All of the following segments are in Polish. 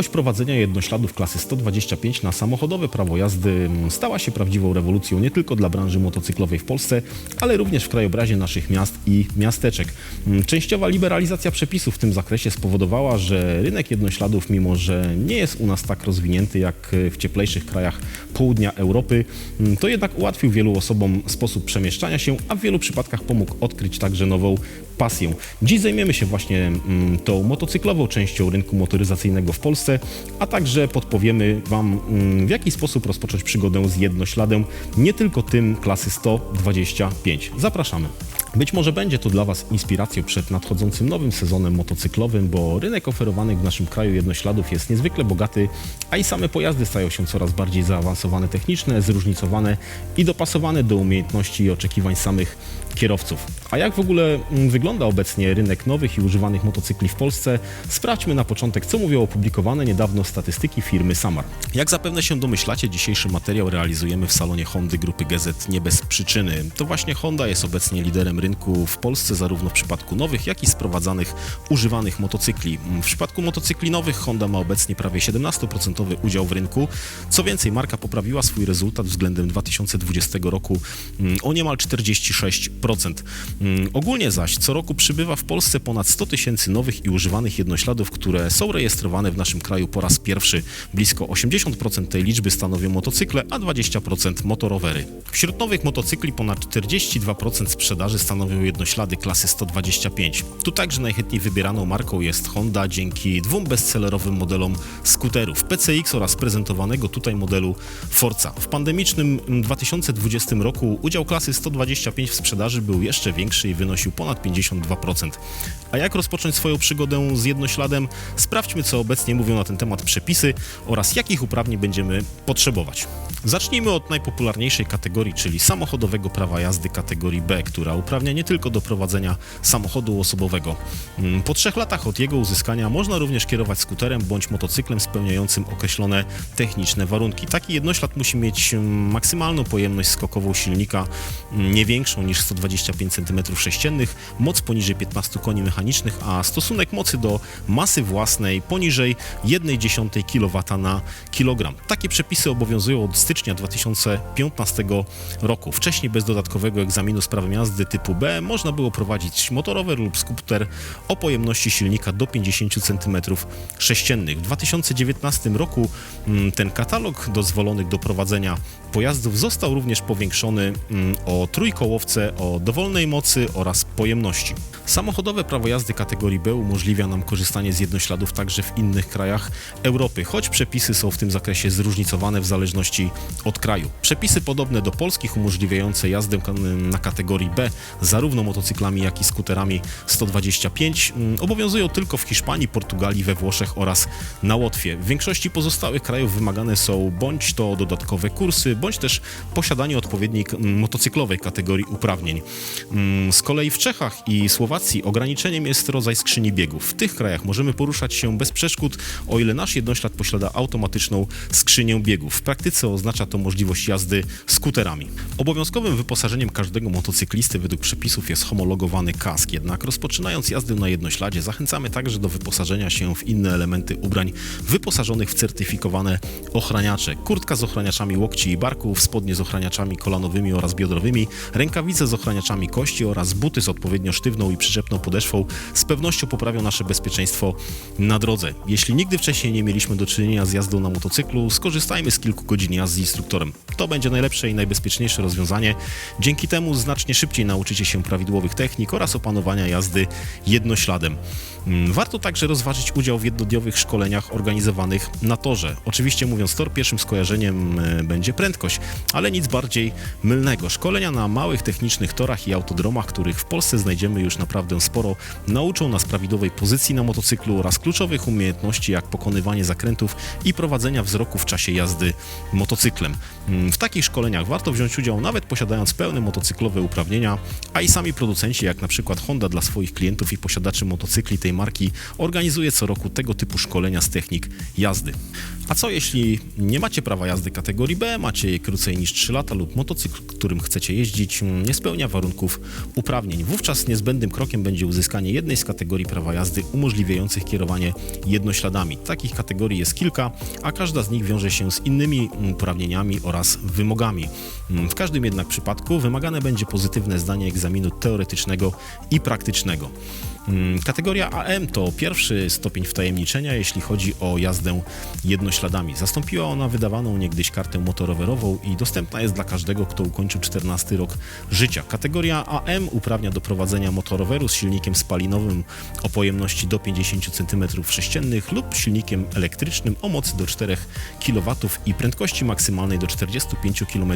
Możliwość prowadzenia jednośladów klasy 125 na samochodowe prawo jazdy mm, stała się prawdziwą rewolucją nie tylko dla branży motocyklowej w Polsce, ale również w krajobrazie naszych miast i miasteczek. Mm, Częściowa liberalizacja przepisów w tym zakresie spowodowała, że rynek jednośladów, mimo że nie jest u nas tak rozwinięty jak w cieplejszych krajach południa Europy, mm, to jednak ułatwił wielu osobom sposób przemieszczania się, a w wielu przypadkach pomógł odkryć także nową pasję. Dziś zajmiemy się właśnie mm, tą motocyklową częścią rynku motoryzacyjnego w Polsce, a także podpowiemy Wam, mm, w jaki sposób rozpocząć przygodę z jednośladem, nie tylko tym klasy 125. Zapraszamy. Być może będzie to dla Was inspiracją przed nadchodzącym nowym sezonem motocyklowym, bo rynek oferowanych w naszym kraju jednośladów jest niezwykle bogaty, a i same pojazdy stają się coraz bardziej zaawansowane techniczne, zróżnicowane i dopasowane do umiejętności i oczekiwań samych kierowców. A jak w ogóle mm, wygląda obecnie rynek nowych i używanych motocykli w Polsce? Sprawdźmy na początek, co mówią opublikowane niedawno statystyki firmy Samar. Jak zapewne się domyślacie, dzisiejszy materiał realizujemy w salonie Hondy Grupy GZ nie bez przyczyny. To właśnie Honda jest obecnie liderem rynku w Polsce, zarówno w przypadku nowych, jak i sprowadzanych, używanych motocykli. W przypadku motocykli nowych Honda ma obecnie prawie 17% udział w rynku. Co więcej, marka poprawiła swój rezultat względem 2020 roku mm, o niemal 46%. Mm, Ogólnie zaś co roku przybywa w Polsce ponad 100 tysięcy nowych i używanych jednośladów, które są rejestrowane w naszym kraju po raz pierwszy. Blisko 80% tej liczby stanowią motocykle, a 20% motorowery. Wśród nowych motocykli ponad 42% sprzedaży stanowią jednoślady klasy 125. Tu także najchętniej wybieraną marką jest Honda dzięki dwóm bestsellerowym modelom skuterów PCX oraz prezentowanego tutaj modelu Forza. W pandemicznym mm, 2020 roku udział klasy 125 w sprzedaży był jeszcze większy i wynosił ponad 52%. A jak rozpocząć swoją przygodę z jednośladem? Sprawdźmy, co obecnie mówią na ten temat przepisy oraz jakich uprawnień będziemy potrzebować. Zacznijmy od najpopularniejszej kategorii, czyli samochodowego prawa jazdy kategorii B, która uprawnia nie tylko do prowadzenia samochodu osobowego. Mm, Po trzech latach od jego uzyskania można również kierować skuterem bądź motocyklem spełniającym określone techniczne warunki. Taki jednoślad musi mieć mm, maksymalną pojemność skokową silnika mm, nie większą niż 125 cm3, moc poniżej 15 koni mechanicznych, a stosunek mocy do masy własnej poniżej 1,1 kW na kilogram. Takie przepisy obowiązują od stycznia 2015 roku. Wcześniej bez dodatkowego egzaminu z prawem jazdy typu B można było prowadzić motorower lub skuter o pojemności silnika do 50 cm3. W 2019 roku mm, ten katalog dozwolonych do prowadzenia pojazdów został również powiększony mm, o trójkołowce o dowolnej mocy oraz pojemności. Samochodowe prawo jazdy kategorii B umożliwia nam korzystanie z jednośladów także w innych krajach Europy, choć przepisy są w tym zakresie zróżnicowane w zależności od kraju. Przepisy podobne do polskich umożliwiające jazdę ka- na kategorii B zarówno motocyklami, jak i skuterami 125 mm, obowiązują tylko w Hiszpanii, Portugalii, we Włoszech oraz na Łotwie. W większości pozostałych krajów wymagane są bądź to dodatkowe kursy, bądź też posiadanie odpowiedniej motocyklowej kategorii uprawnień. Mm, Z kolei w Czechach i Słowacji ograniczeniem jest rodzaj skrzyni biegów. W tych krajach możemy poruszać się bez przeszkód, o ile nasz jednoślad posiada automatyczną skrzynię biegów. W praktyce oznacza to możliwość jazdy skuterami. Obowiązkowym wyposażeniem każdego motocyklisty według przepisów jest homologowany kask, jednak rozpoczynając jazdę na jednośladzie zachęcamy także do wyposażenia się w inne elementy ubrań wyposażonych w certyfikowane ochraniacze. Kurtka z ochraniaczami łokci i barków, spodnie z ochraniaczami kolanowymi oraz biodrowymi, rękawice z ochraniaczami kości oraz buty z odpowiednio sztywną i przyczepną podeszwą z pewnością poprawią nasze bezpieczeństwo na drodze. Jeśli nigdy wcześniej nie mieliśmy do czynienia z jazdą na motocyklu, skorzystajmy z kilku godzin jazdy z instruktorem. To będzie najlepsze i najbezpieczniejsze rozwiązanie. Dzięki temu znacznie szybciej nauczycie się prawidłowych technik oraz opanowania jazdy jednośladem. Mm, Warto także rozważyć udział w jednodniowych szkoleniach organizowanych na torze. Oczywiście mówiąc tor, pierwszym skojarzeniem e, będzie prędkość, ale nic bardziej mylnego. Szkolenia na małych technicznych torach i autodromach, których w Polsce znajdziemy już naprawdę sporo, nauczą nas prawidłowej pozycji na motocyklu oraz kluczowych umiejętności jak pokonywanie zakrętów i prowadzenia wzroku w czasie jazdy motocyklem. Mm, W takich szkoleniach warto wziąć udział nawet posiadając pełne motocyklowe uprawnienia, a i sami producenci, jak na przykład Honda dla swoich klientów i posiadaczy motocykli tej marki, organizuje co roku tego typu szkolenia z technik jazdy. A co jeśli nie macie prawa jazdy kategorii B, macie je krócej niż 3 lata lub motocykl, którym chcecie jeździć, mm, nie spełnia warunków uprawnień? Wówczas niezbędnym krokiem będzie uzyskanie jednej z kategorii prawa jazdy umożliwiających kierowanie jednośladami. Takich kategorii jest kilka, a każda z nich wiąże się z innymi mm, uprawnieniami oraz wymogami. Mm, W każdym jednak przypadku wymagane będzie pozytywne zdanie egzaminu teoretycznego i praktycznego. Mm, Kategoria AM to pierwszy stopień wtajemniczenia, jeśli chodzi o jazdę jednośladami. Zastąpiła ona wydawaną niegdyś kartę motorowerową i dostępna jest dla każdego, kto ukończył 14 rok życia. Kategoria AM uprawnia do prowadzenia motoroweru z silnikiem spalinowym o pojemności do 50 cm3 lub silnikiem elektrycznym o mocy do 4 kW i prędkości maksymalnej do 45 km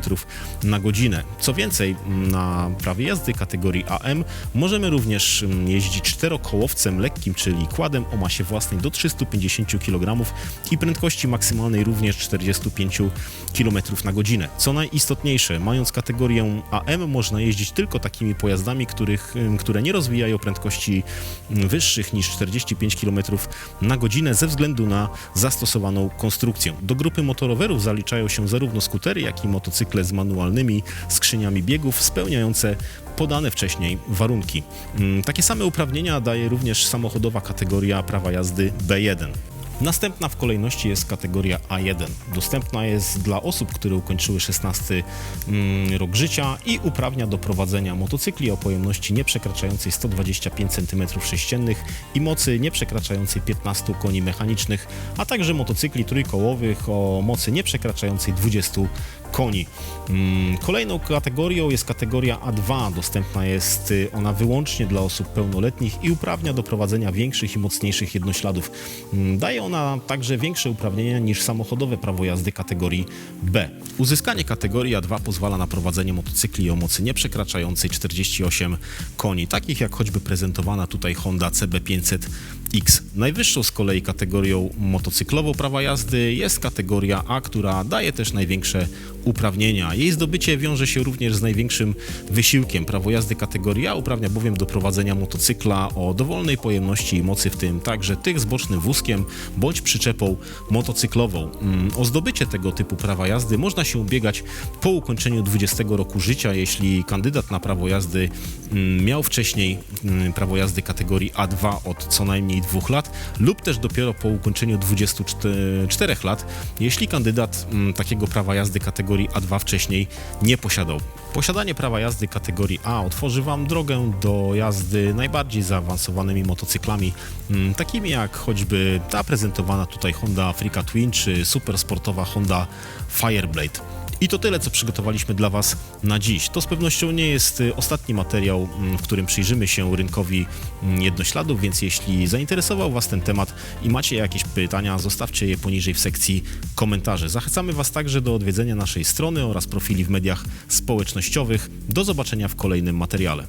na godzinę. Co więcej, na prawie jazdy kategorii AM możemy również mm, jeździć czterokołowcem lekkim, czyli kładem o masie własnej do 350 kg i prędkości maksymalnej również 45 km na godzinę. Co najistotniejsze, mając kategorię AM można jeździć tylko takimi pojazdami, których, które nie rozwijają prędkości wyższych niż 45 km na godzinę ze względu na zastosowaną konstrukcję. Do grupy motorowerów zaliczają się zarówno skutery, jak i motocykle z manualnymi skrzyniami biegów spełniające podane wcześniej warunki. Takie same uprawnienia daje również samochodowa kategoria prawa jazdy B1. Następna w kolejności jest kategoria A1. Dostępna jest dla osób, które ukończyły 16 mm, rok życia i uprawnia do prowadzenia motocykli o pojemności nieprzekraczającej 125 cm3 i mocy nieprzekraczającej 15 koni mechanicznych, a także motocykli trójkołowych o mocy nieprzekraczającej 20 koni. Mm, Kolejną kategorią jest kategoria A2. Dostępna jest y, ona wyłącznie dla osób pełnoletnich i uprawnia do prowadzenia większych i mocniejszych jednośladów. Mm, Daje ona także większe uprawnienia niż samochodowe prawo jazdy kategorii B. Uzyskanie kategorii A2 pozwala na prowadzenie motocykli o mocy nieprzekraczającej 48 koni, takich jak choćby prezentowana tutaj Honda CB500X. Najwyższą z kolei kategorią motocyklową prawa jazdy jest kategoria A, która daje też największe uprawnienia. Jej zdobycie wiąże się również z największym wysiłkiem. Prawo jazdy kategorii A uprawnia bowiem do prowadzenia motocykla o dowolnej pojemności i mocy, w tym także tych z bocznym wózkiem bądź przyczepą motocyklową. Mm, O zdobycie tego typu prawa jazdy można się ubiegać po ukończeniu 20 roku życia, jeśli kandydat na prawo jazdy mm, miał wcześniej mm, prawo jazdy kategorii A2 od co najmniej dwóch lat lub też dopiero po ukończeniu 24 lat, jeśli kandydat takiego prawa jazdy kategorii A2 wcześniej nie posiadał. Posiadanie prawa jazdy kategorii A otworzy Wam drogę do jazdy najbardziej zaawansowanymi motocyklami, mm, takimi jak choćby ta prezentowana tutaj Honda Africa Twin czy supersportowa Honda Fireblade. I to tyle, co przygotowaliśmy dla Was na dziś. To z pewnością nie jest y, ostatni materiał, mm, w którym przyjrzymy się rynkowi mm, jednośladów, więc jeśli zainteresował Was ten temat i macie jakieś pytania, zostawcie je poniżej w sekcji komentarzy. Zachęcamy Was także do odwiedzenia naszej strony oraz profili w mediach społecznościowych. Do zobaczenia w kolejnym materiale.